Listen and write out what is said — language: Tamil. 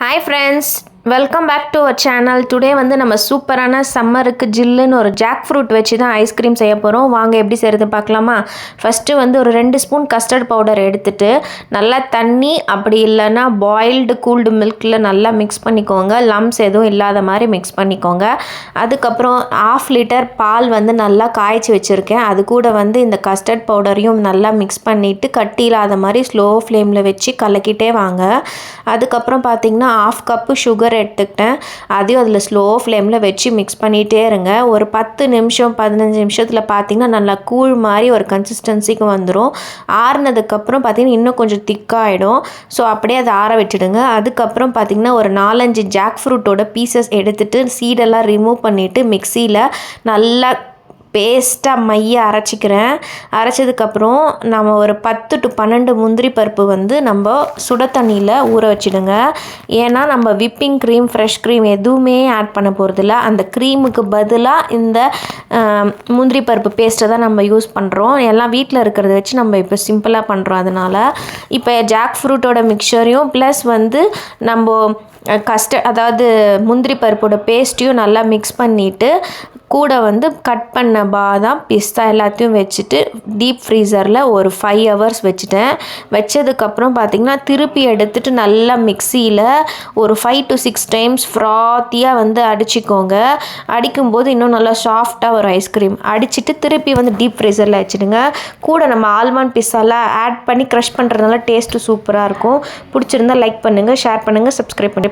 Hi friends. Welcome back to our channel today வந்து நம்ம சூப்பரான சம்மருக்கு ஜில்லுன்னு ஒரு ஜாக் ஃப்ரூட் வச்சு தான் ஐஸ்கிரீம் செய்ய போகிறோம் வாங்க எப்படி செய்கிறது பார்க்கலாமா? ஃபஸ்ட்டு வந்து ஒரு ரெண்டு ஸ்பூன் கஸ்டர்ட் பவுடர் எடுத்துட்டு நல்லா தண்ணி அப்படி இல்லைன்னா பாயில்டு கூல்டு மில்கில் நல்லா மிக்ஸ் பண்ணிக்கோங்க. லம்ஸ் எதுவும் இல்லாத மாதிரி மிக்ஸ் பண்ணிக்கோங்க. அதுக்கப்புறம் ஆஃப் லிட்டர் பால் வந்து நல்லா காய்ச்சி வச்சுருக்கேன். அது கூட வந்து இந்த கஸ்டர்ட் பவுடரையும் நல்லா மிக்ஸ் பண்ணிவிட்டு கட்டி இல்லாத மாதிரி ஸ்லோ ஃப்ளேமில் வச்சு கலக்கிட்டே வாங்க. அதுக்கப்புறம் பார்த்திங்கன்னா ஆஃப் கப்பு சுகர் எடுத்துக்கிட்டேன். அதையும் அதில் ஸ்லோ ஃப்ளேமில் வச்சு மிக்ஸ் பண்ணிகிட்டே இருங்க. ஒரு பத்து நிமிஷம் பதினஞ்சு நிமிஷத்தில் பார்த்தீங்கன்னா நல்லா கூழ் மாதிரி ஒரு கன்சிஸ்டன்சிக்கு வந்துடும் ஆறுனதுக்கப்புறம் பார்த்தீங்கன்னா இன்னும் கொஞ்சம் திக்காகிடும் ஸோ அப்படியே அதை ஆற வச்சுடுங்க அதுக்கப்புறம் பார்த்தீங்கன்னா ஒரு நாலஞ்சு ஜாக் ஃப்ரூட்டோட பீசஸ் எடுத்துகிட்டு சீடெல்லாம் ரிமூவ் பண்ணிவிட்டு மிக்சியில் நல்லா பேஸ்ட்டாக மைய அரைச்சிக்கிறேன். அரைச்சதுக்கப்புறம் நம்ம ஒரு பத்து டு பன்னெண்டு முந்திரி பருப்பு வந்து நம்ம சுட தண்ணியில் ஊற வச்சிடுங்க. ஏன்னா நம்ம விப்பிங் க்ரீம் ஃப்ரெஷ் க்ரீம் எதுவுமே ஆட் பண்ண போகிறதில்ல அந்த க்ரீமுக்கு பதிலாக இந்த முந்திரி பருப்பு பேஸ்ட்டை தான் நம்ம யூஸ் பண்ணுறோம் எல்லாம் வீட்டில் இருக்கிறத வச்சு நம்ம இப்போ சிம்பிளாக பண்ணுறோம் அதனால் இப்போ ஜாக் ஃப்ரூட்டோட மிக்சரையும் ப்ளஸ் வந்து நம்ம கஸ்ட அதாவது முந்திரி பருப்போட பேஸ்ட்டையும் நல்லா மிக்ஸ் பண்ணிவிட்டு கூட வந்து கட் பண்ண பாதாம் பிஸ்தா எல்லாத்தையும் வச்சுட்டு டீப் ஃப்ரீசரில் ஒரு ஃபைவ் ஹவர்ஸ் வச்சுட்டேன். வச்சதுக்கப்புறம் பார்த்திங்கன்னா திருப்பி எடுத்துட்டு நல்லா மிக்சியில் ஒரு ஃபைவ் டு சிக்ஸ் டைம்ஸ் ஃப்ராத்தியாக வந்து அடிச்சுக்கோங்க. அடிக்கும்போது இன்னும் நல்லா சாஃப்டாக ஒரு ஐஸ்கிரீம் அடிச்சிட்டு திருப்பி வந்து டீப் ஃப்ரீசரில் வச்சுடுங்க. கூட நம்ம ஆல்மண்ட் பிஸ்ஸாலாம் ஆட் பண்ணி க்ரஷ் பண்ணுறதுனால டேஸ்ட்டு சூப்பராக இருக்கும். பிடிச்சிருந்தா லைக் பண்ணுங்கள் ஷேர் பண்ணுங்கள் சப்ஸ்கிரைப் பண்ணுங்கள்